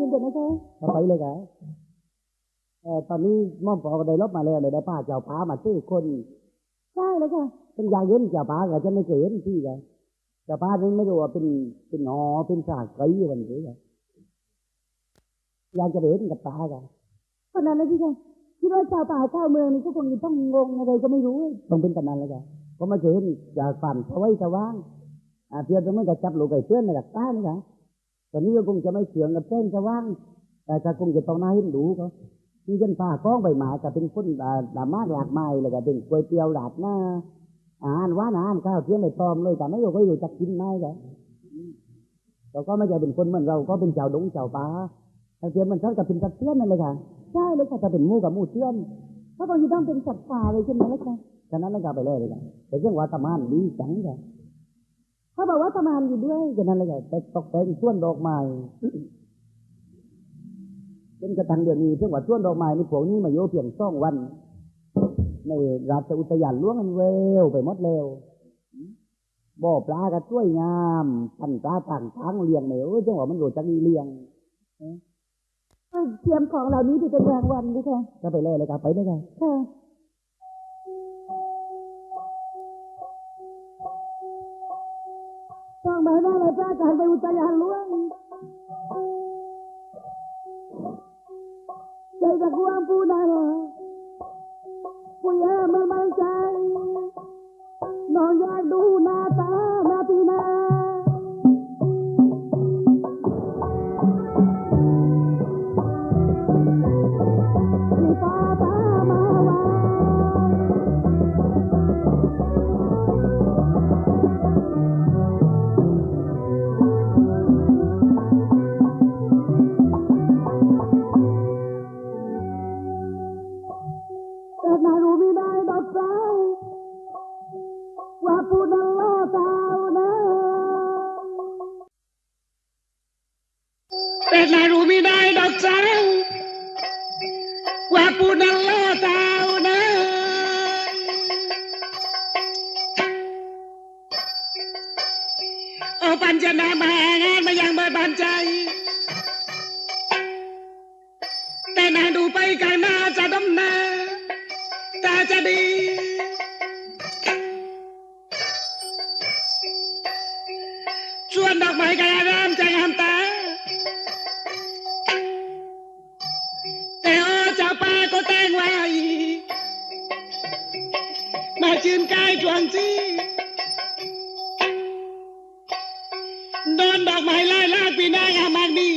จริงๆนะคะเอาไปเลยครับเออตอนนี้ม่อมปอก็ได้ลบมาแล้วเลยได้ป้าเจ้าป้ามาซื้อคนใช่เลยค่ะเป็นยาเย็นเจ้าป้าก็จะไม่เคยเห็นที่เลยเจ้าป้านี่ไม่รู้ว่าเป็นเป็นหอเป็นสากไก่วันนี้เลยอยากจะไปเห็นกับตากันตอนนั้นนะพี่ค่ะคิดว่าชาวป่าชาวเมืองนี่ก็คงจะต้องงงอะไรก็ไม่รู้ต้องเป็นกันนั้นเลยกันเพราะไม่เคยเห็นจากฝันสวัยสว่างอ่าเพียงแต่เมื่อจะจับลูกไก่เพื่อนในหลักตานี่ครั บตอนนี้ก็คงจะไม่เฉียงกับเส้นสว่าง แต่จะคงจะต้องน่าเห็นดูเขาที่เป็นผ้าก้องใบหมาก็เป็นคนอ่าดามาหลากไม้เลยก็เป็นก๋วยเตี๋ยวหลาดหน้าอาหารว่านอาหารข้าวเที่ยงไม่พร้อมเลยแต่ไม่รู้ก็อยู่จะกินไหมกันเราก็ไม่ใช่เป็นคนเหมือนเราก็เป็นชาวดงชาวป่าถ้าเทียนมันชักจะเป็นสัตว์เตี้ยนนั่นเลยค่ะใช่เลยค่ะจะเป็นมูกับมูเตี้ยนเพราะคงจะต้องเป็นสัตว์ป่าเลยใช่ไหมล่ะคะฉะนั้นแล้วก็ไปเลยเลยกันแต่เรื่องว่าตะมานดีจังค่ะ เขาบอกว่าประมาณอยู่ด้วยฉะนั้นเลยค่ะไปตกแต่งส่วนดอกไม้เป็นกระทั่งเดือนนี้เรื่องว่าส่วนดอกไม้นี่พวกนี้มาโยเพียงสองวัน ในราชอุทยานหล้วงมันเววไปหมดแล้วบ่อปลาก็สวยงามพันปลาต่างทางเลี้ยงเนี่ยเออจังหวะมันโดดจังมีเลี้ยงเตรียมของเหล่านี้ที่เป็นรางวัลด้วยค่ะก็ไปเลยเลยครับไปเลยครับค่ะ Kuya Panjana มาจืนกายจวงจีโดนดอกไม้ไล่ลากปีนางามากดี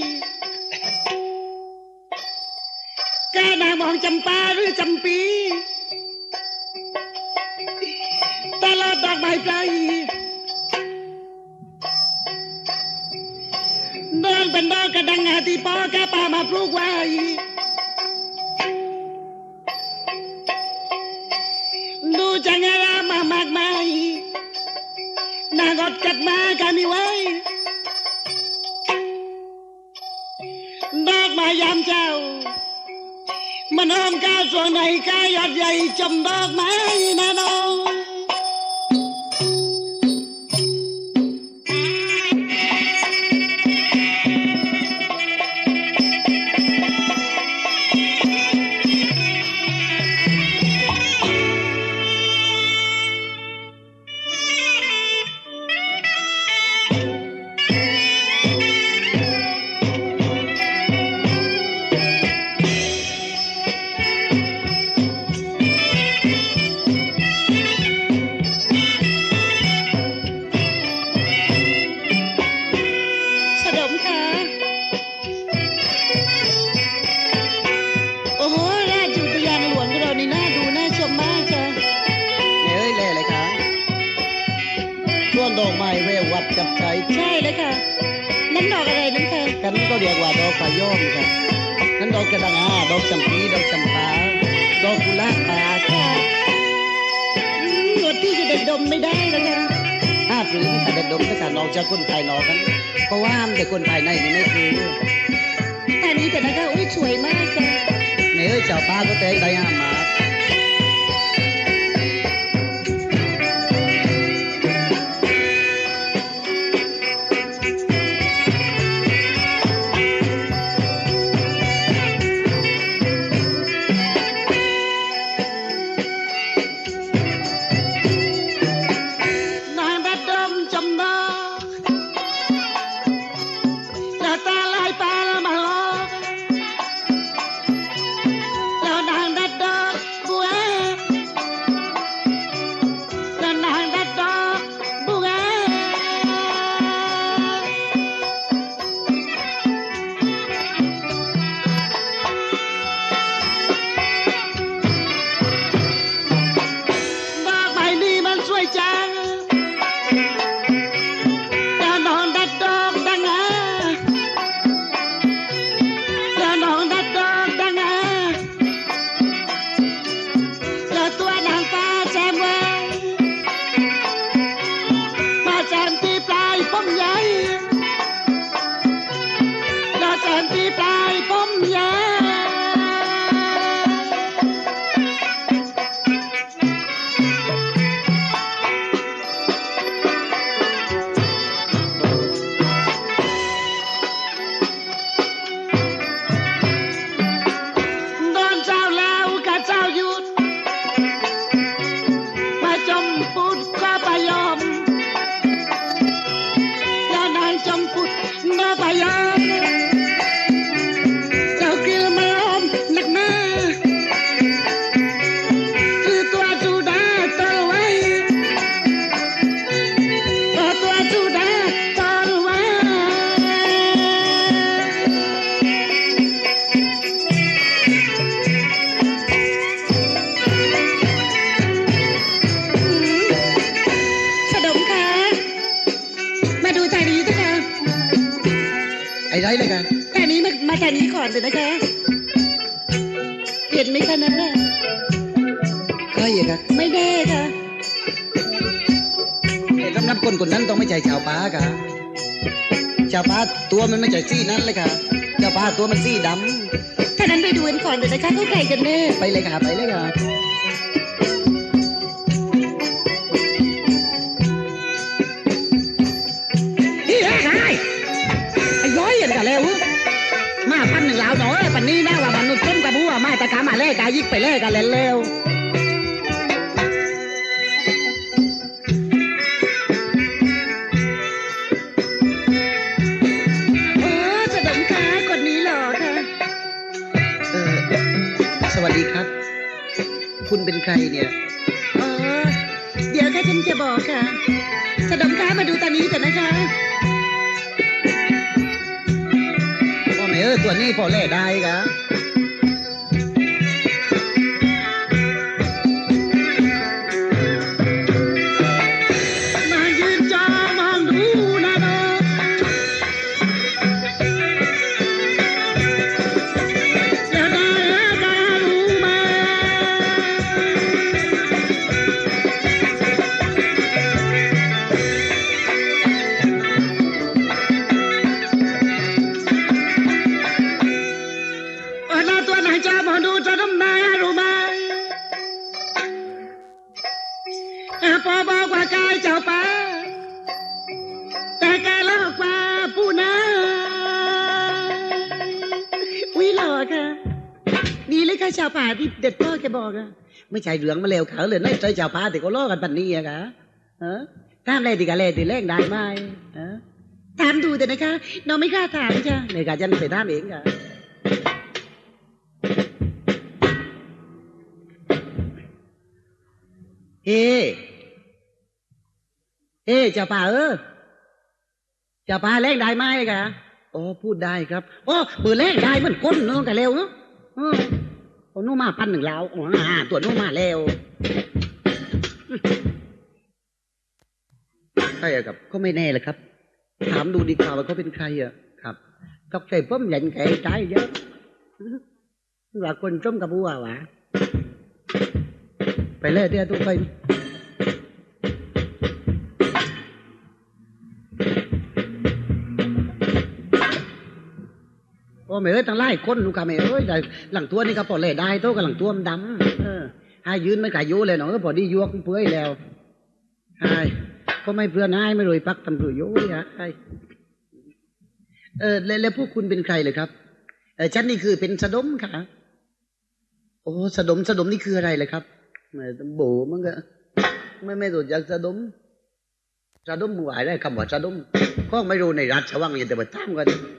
กล้ ត់គិតមកកានេះវ៉ៃដល់មកយ៉ាំចៅមិនអមការសួនឯកាយអត់យាយចំដកម៉ែណាណោ วววัดจับใจใช่เลยค่ะนั่นดอกอะไรนั่นค่ะกันก็เรียกว่าดอกพะยอมครับนั่นดอกกระดังอาดอกจำปีดอกจำปาดอกกุหลาบปาค่ะอืมหนวดที่จะเด็ดดมไม่ได้แล้วค่ะห้าปรือแต่เด็ดดมแต่การนอกจากคนภายนอกกันเพราะว่าห้ามแต่คนภายในนี่ไม่คืออันนี้แต่นะคะอุ้ยสวยมากจ้ะในเอ้ยเจ้าป้าก็แต่งได้ห้ามมา นี้มามาทางนี้ก่อนเลยนะคะ เห็นไหมคะนั้นน่ะใครอะค่ะไม่แน่ค่ะแต่สำหรับคนคนนั้นต้องไม่ใช่ชาวป่าค่ะชาวป่าตัวมันไม่ใช่สีนั้นเลยค่ะชาวป่าตัวมันสีดถ้านั้นไปดูกันก่อนเลยนะคะเขาใครกันแน่ำไปเลยค่ะไปเลยค่ะนี่แหละค่ะไอ้ย้อยกันกันแล้ว มาพันหนึ่งแล้วหน่อยปันนี้นะว่ามนุษย์ต้นกระบัวมาตะกามาแลกกายิกไปแลกกันแล้วโอ้สะดมค้าคนนี้หล่อค่ะเออสวัสดีครับ คุณเป็นใครเนี่ย อ๋อ เดี๋ยวค่ะฉันจะบอกค่ะสะ ตัวนี้พอแล่ได้ค่ะ ที่เด็ดพ่อแกบอกอะไม่ใช่เหลืองมาแล้วเขาเลยไม่ใช่ชาวป่าแต่ก็ล้อกันปันนี้อะค่ะฮะตามเลยติกะเลยติแรงได้ไหมฮะถามดูแต่นะคะน้องไม่กล้าถามจ้ะในกาจันไปตามเองค่ะเฮ้เฮ้จ้าป่าเออจ้าป่าแรงได้ไหมค่ะอ๋อพูดได้ครับอ๋อเปิดแรงได้เหมือนก้นเน้องกันเร็วเนาะ โอ้นู่มาพันหนึ่งแล้วอ๋ออ่าตัวนู่มาแล้วใช่ครับก็ไม่แน่เลยครับ ถามดูดีกว่าว่าเขาเป็นใครอะครับตกใจเพิ่มยันแก่ใจเยอะว่าคนจมกับบัววะไปเลยเดี๋ยวทุกคน ไม่เอ้ยตั้งไล่คนลูกค้าไม่เอ้ยแต่หลังตัวนี่ก็พอเล่ได้โตกับหลังตัวมันดำเออให้ยืนไม่กล้าอยู่เลยเนาะพอดียวกเปื่อยแล้วใช่ก็ไม่เพื่อนให้ไม่รวยปักตำรวจโย่ยใช่เออแล้วพวกคุณเป็นใครเลยครับเออฉันนี่คือเป็นสะดมค่ะ โอ้สะดมสะดมนี่คืออะไรเลยครับแหม่โบมันก็ไม่ไม่รู้จักสะดมสะดมหวายได้คำว่าสะดมก็ไม่รู้ในรัฐชวังอย่างแต่ลุงแจ้งงั้นที่ฮกเราว่าต่าแกแจ้งกแจ้งรู้รู้ชาวเมืองก็แล้วให้ไงเราหงไปเม็ดเดิน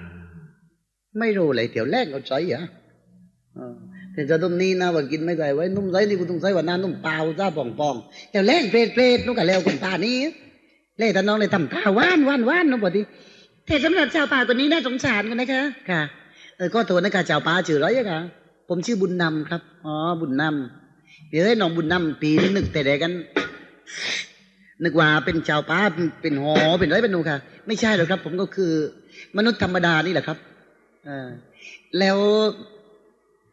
ไม่รู้เลยเดี๋ยวแรกเอาใส่เหรอเออแต่สะดุ้มนี่นะว่ากินไม่ได้ไว้นุ่มไรนี่กูต้องใส่ว่าน้านุ่มเปล่าซาป่องปองๆเดี๋ยวแรกเปรตเปรตนุ่งกับแล้วคนตานี้เล่แต่น้องเลยทำข้าวหวานหวานหวานนุ่มบ่ดีแต่สำหรับชาวป่าคนนี้น่าสงสารกันนะคะค่ะเออก็ตัวนักการเจ้าป้าชื่ออะไรอะคะผมชื่อบุญนำครับอ๋อบุญนำเดี๋ยวให้น้องบุญนำปีนี้นึกแต่เด็กกันนึกว่าเป็นชาวป้าเป็นหอเป็นอะไรเป็นนูค่ะ ไม่ใช่หรอกครับ ผมก็คือ มนุษย์ธรรมดานี่แหละครับ อแล้ว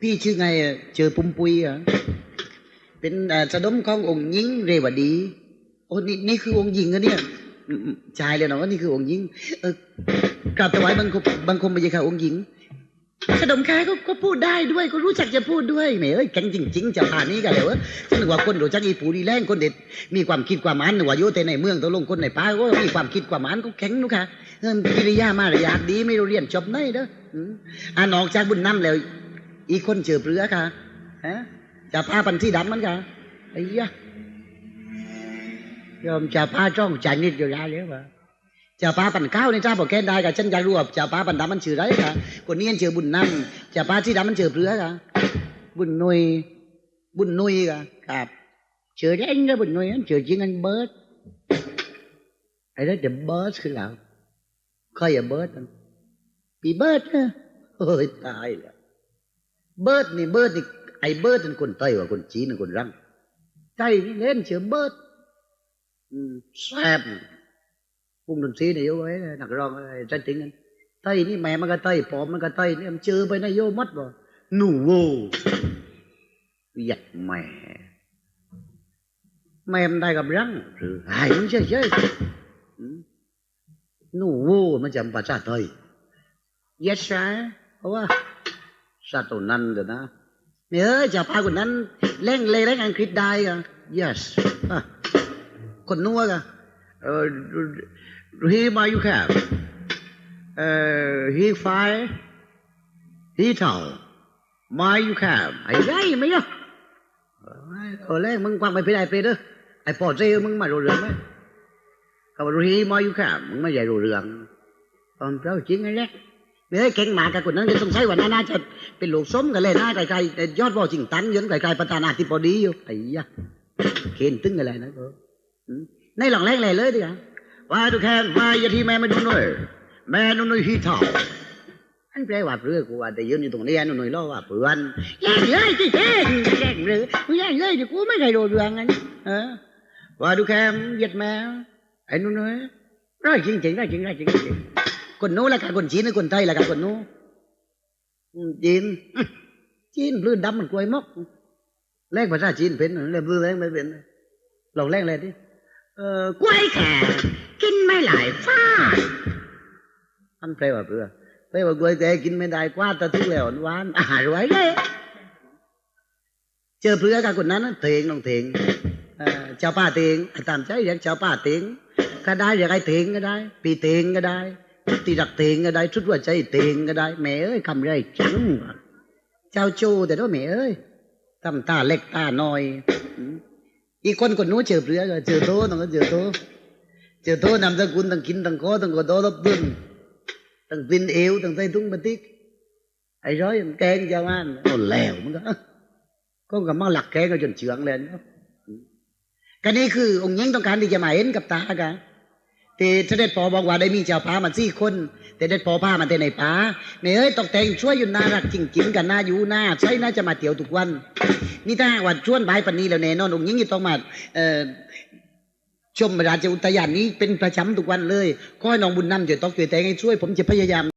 พี่ชื่อไงเจอปุ้มปุยเหรอเป็นอ่อสะดมขององค์หญิงเรวดี โอ้นี่นี่คือองค์หญิงอะเนี่ยชายเลยเนาะว่านี่คือองค์หญิง เออกราบถวายบังคมบังคมไปยังค่ะองค์หญิงขนมค้าก็ก็พูดได้ด้วย ก็รู้จักจะพูดด้วยแหม่เอ้ยแข็งจริงๆเจะผ่านนี้กันเลยวะฉันนึกว่าคนรู้จักอีปูดีแรงคนเด็ดมีความคิดความหมานนึกว่าอยู่แต่ในเมืองตัวลงคนในป่าก็มีความคิดความหมานก็แข็งนุค่ะ กิริยามารยาทดีไม่รู้เรียนจบไหนเด้ออ่านออกจากบุญน้ำแล้ว อีกคนเจอเปลือค่ะฮะจะพาปันที่ดำมันค่ะไอ้ยะยอมจะพาจ้องใจนิดอยู่แล้วเลยวะจ้าป้าปั่นข้าวในจ้าบอกแกนได้กับฉันอยากรู้ว่าจ้าป้าปั่นดำมันชื่อไรคะคนนี้มันชื่อบุญนำเจ้าป้าที่ดำมันชื่อเปลือกะบุญนุยบุญนุยกะครับชื่อเล่นก็บุญนุยนั่นชื่อจริงอันเบิร์ดไอ้นั่นเดเบิร์ดคือเรา ใครอะเบิร์ดนะปีเบิร์ดนะเฮ้ยตายแล้วเบิร์ดนี่เบิร์ดนี่ไอ้เบิร์ดเป็นคนไต้ว่าคนจีนคนรังไต้นี่เล่นเชื่อเบิร์ดแซ่บวงดนตรีเนี่ยโยไว้นักร้องอะไรใจติงกันไต้นี่แม่มันก็ไต้ปอมมันก็ไต้เนี่ยมันเจอไปนะโยมัดบ่หนูโวหยัดแม่แม่มันได้กับรังหรือหายมันเฉยเฉยๆอื มหนูโวมันจำภาษาไทย yes sir เพราะว่าซาโตนันเดี๋ยวนะเนี่ยเอ้ยเจะพาคนนั้นเล่งเลยเล่งอังกฤษได้กัน yes คนนัวกัน uh, he my you have uh, he fire he tall my you have ไอ้ไรไหมเนาะเออแรกมึงกวางไปไปได้ไปเด้อไอ้ปอดเจ้มึงมารู้เรื่องไหม เขาบอก he my you have มึงไม่ใช่รู้เรื่องตอนเราจริงไอ้แรกเฮ้ยเก่งหมากกับคนนั้นก็ต้องใช้วันน่าจะเป็นลูกส้มกันเลยนะไกลๆยอดวอจริงตันยันไกลๆประธานาธิบดีอยู่ไอ้ยะเข็นตึ้งอะไรนะเออในหลังแรกเลยเลยดิอะว่าทุกแค่มาอย่าที่แม่ไม่ดูหน่อยแม่นุ่นยฮีทองอันแปลว่าเพื่อกูว่าแต่ยืนอยู่ตรงนี้นุ่นยล้อว่าเพื่อนแย่งเลยที่แย่งแย่งเลยมึงแย่งเลยดิกูไม่เคยโดนเรื่องนั้นเออว่าทุกแค่เหยียดแม่ ไอ้นุ่นยร้อยจริงจริงร้อยจริงร้อยจริงจริงคนนู้นละกันคนจีนหรือคนไทยละกันคนนู้นจีนจีนพื้นดำมันกลวยมกแรงภาษาจีนเป็นเรืองพื้นแรงไม่เป็นลองแรงเลยดิเออกล้วยแขกกินไม่หลายฟ้าอันแปลว่าเพื่อแปลว่ากล้วยแขกกินไม่ได้กว่าแตะทุกแล้วหวานอาหารไว้เลยเจอเพื่อกับคนนั้นเถงนองเถง เจ้าป้าเถงตามใจเรียกเจ้าป้าเถงก็ได้เรียกไอ้เถงก็ได้ ปีเถงก็ได้ตีรักเถงก็ได้ชุดว่าใจเถงก็ได้แม่เอ้ยคำไรจังเจ้าโจแต่ด้วยแม่เอ้ยทำตาเล็กตาน้อย อีกคนคนนู้นเจอเปลือกเจอโตต้องก็เจอโตเจอโตนำสกุลต้องกินต้องคอต้องกระโดดรบดุนต้องปินเอวต้องใส่ถุงพลาสติกไอ้ร้อยแกงเจ้ามันโอ้แล้วมันก็ก็กับมาหลักแกงก็จนเฉืองเลยนะ ก็นี่คือองค์ยิ่งต้องการที่จะมาเห็นกับตากันแต่เสด็จพอบอกว่าได้มีเจ้าป้ามาสี่คน แต่เด็ดพอพามาแต่ในป่าเนี่ยเอ้ยตกแต่งช่วยอยู่น่ารักจริงๆกันน่าอยู่น่าใช่น่าจะมาเที่ยวทุกวัน นี่ถ้าว่าชวนบายปันนี้แล้วแน่นอนองค์หญิงจะต้องมาเอ่อชมราชอุทยานนี้เป็นประจำทุกวันเลยขอให้น้องบุญนำจะต้องช่วยแต่งให้ช่วยผมจะพยายาม